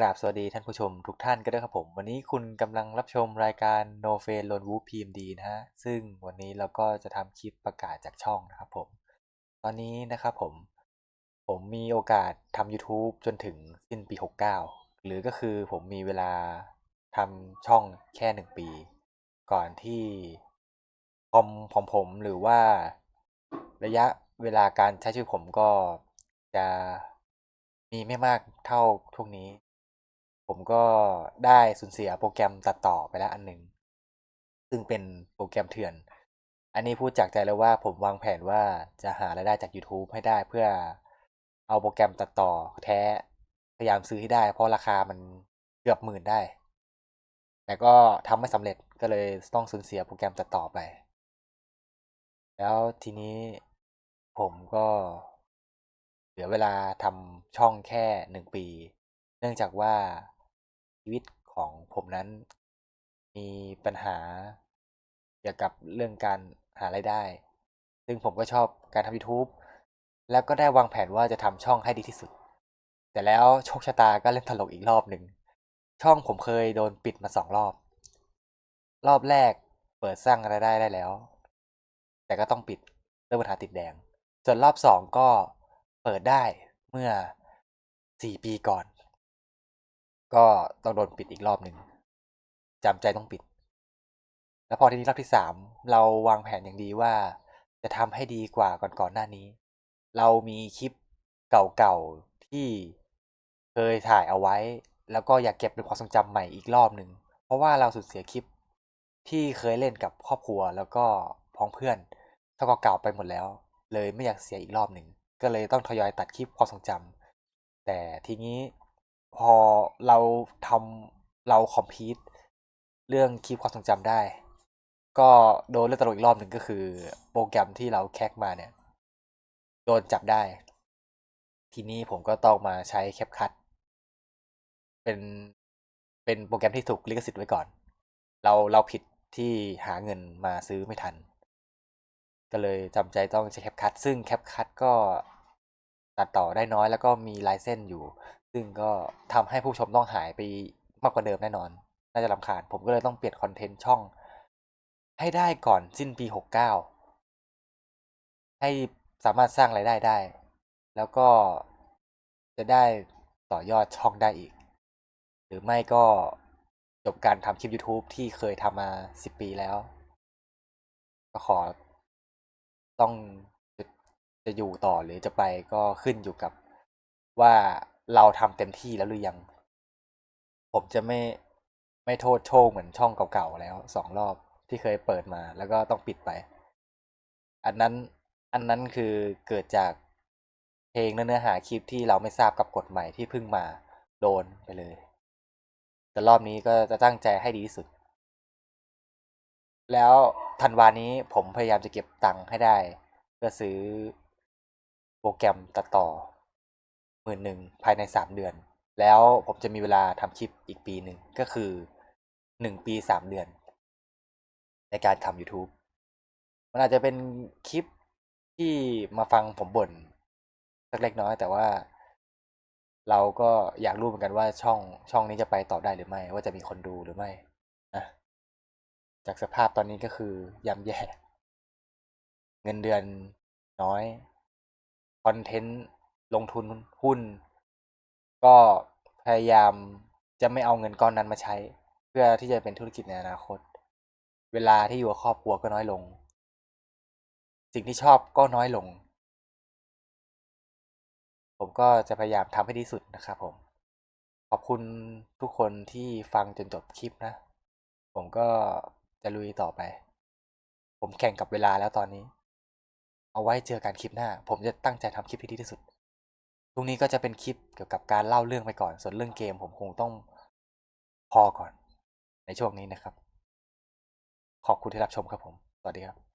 กราบสวัสดีท่านผู้ชมทุกท่านกันด้วยครับผม วันนี้คุณกำลังรับชมรายการ No f a n Lone Wolf PMD นะฮะ ซึ่งวันนี้เราก็จะทำคลิปประกาศจากช่องนะครับผม ตอนนี้นะครับผม ผมมีโอกาสทำ YouTube จนถึงสิ้นปี 69 หรือก็คือผมมีเวลาทำช่องแค่หนึ่งปี ก่อนที่คอมของผมหรือว่าระยะเวลาการใช้ชีวิตผมก็จะมีไม่มากเท่าทุกนี้ ผมก็ได้สูญเสียโปรแกรมตัดต่อไปแล้วอันหนึ่งซึ่งเป็นโปรแกรมเถื่อน อันนี้พูดจากใจเลยว่าผมวางแผนว่าจะหารายได้จาก YouTube ให้ได้เพื่อเอาโปรแกรมตัดต่อแท้พยายามซื้อให้ได้ เพราะราคามันเกือบหมื่นได้ แต่ก็ทำไม่สำเร็จก็เลยต้องสูญเสียโปรแกรมตัดต่อไป แล้วทีนี้ผมก็เหลือเวลาทำช่องแค่หนึ่งปี เนื่องจากว่า ชีวิตของผมนั้น มีปัญหาเกี่ยวกับเรื่องการหารายได้ ซึ่งผมก็ชอบการทำ YouTube แล้วก็ได้วางแผนว่าจะทำช่องให้ดีที่สุด แต่แล้วโชคชะตาก็เล่นตลกอีกรอบหนึ่ง ช่องผมเคยโดนปิดมาสองรอบ รอบแรกเปิดสร้างรายได้ได้แล้ว แต่ก็ต้องปิดเรื่องปัญหาติดแดง ส่วนรอบสองก็เปิดได้เมื่อสี่ปีก่อน ก็ต้องโดนปิดอีกรอบหนึ่งจำใจต้องปิด แล้วพอทีนี้รอบที่สามเราวางแผนอย่างดีว่า จะทำให้ดีกว่าก่อนๆหน้านี้ เรามีคลิปเก่าๆที่เคยถ่ายเอาไว้ แล้วก็อยากเก็บเป็นความทรงจำใหม่อีกรอบหนึ่งเพราะว่าเราสูญเสียคลิปที่เคยเล่นกับครอบครัวแล้วก็พ้องเพื่อนเท่ากับเก่าไปหมดแล้ว เลยไม่อยากเสียอีกรอบหนึ่งก็เลยต้องทยอยตัดคลิปความทรงจำแต่ทีนี้ พอเราทำเราคอมพิวเรื่องคลิปความทรงจำได้ ก็โดนเรื่องตลกอีกรอบหนึ่งก็คือ โปรแกรมที่เราแคกมาเนี่ย โดนจับได้ ทีนี้ผมก็ต้องมาใช้แคปคัตเป็นเป็นโปรแกรมที่ถูกลิขสิทธิ์ไว้ก่อน เราเราผิดที่หาเงินมาซื้อไม่ทัน ก็เลยจำใจต้องใช้แคปคัตซึ่งแคปคัตก็ตัดต่อได้น้อยแล้วก็มีลายเส้นอยู่ ซึ่งก็ทำให้ผู้ชมต้องหายไปมากกว่าเดิมแน่นอน น่าจะรำคาญ ผมก็เลยต้องเปลี่ยนคอนเทนต์ช่อง ให้ได้ก่อนสิ้นปี69ให้สามารถสร้างรายได้ได้ แล้วก็จะได้ต่อยอดช่องได้อีก หรือไม่ก็จบการทำคลิป YouTube ที่เคยทำมา10ปีแล้ว ก็ขอต้องจะจะอยู่ต่อหรือจะไปก็ขึ้นอยู่กับว่า เราทำเต็มที่แล้วหรือยัง ผมจะไม่ไม่โทษโชคเหมือนช่องเก่าๆแล้วสองรอบที่เคยเปิดมาแล้วก็ต้องปิดไป อันนั้นอันนั้นคือเกิดจากเพลงและเนื้อหาคลิปที่เราไม่ทราบกับกฎใหม่ที่เพิ่งมาโดนไปเลย แต่รอบนี้ก็จะตั้งใจให้ดีที่สุด แล้วธันวานี้ผมพยายามจะเก็บตังค์ให้ได้ เพื่อซื้อโปรแกรมตัดต่อ มื่นหนึ่งภายในสามเดือน แล้วผมจะมีเวลาทำคลิปอีกปีหนึ่งก็คือหนึ่งปีสามเดือน ในการทำ YouTube มันอาจจะเป็นคลิปที่มาฟังผมบ่นสักเล็กน้อย แต่ว่า เราก็อยากรู้เหมือนกันว่าช่องช่องนี้จะไปต่อได้หรือไม่ ว่าจะมีคนดูหรือไม่นะจากสภาพตอนนี้ก็คือย่ำแย่ เงินเดือนน้อยคอนเทนต์ ลงทุนหุ้น ก็พยายามจะไม่เอาเงินก้อนนั้นมาใช้ เพื่อที่จะเป็นธุรกิจในอนาคต เวลาที่อยู่กับครอบครัวก็น้อยลง สิ่งที่ชอบก็น้อยลง ผมก็จะพยายามทำให้ดีสุดนะครับผม ขอบคุณทุกคนที่ฟังจนจบคลิปนะ ผมก็จะลุยต่อไป ผมแข่งกับเวลาแล้วตอนนี้ เอาไว้เจอกันคลิปหน้า ผมจะตั้งใจทำคลิปให้ดีที่สุด ตรงนี้ก็จะเป็นคลิปเกี่ยวกับการเล่าเรื่องไปก่อน ส่วนเรื่องเกมผมคงต้องพอก่อนในช่วงนี้นะครับ ขอบคุณที่รับชมครับผม สวัสดีครับ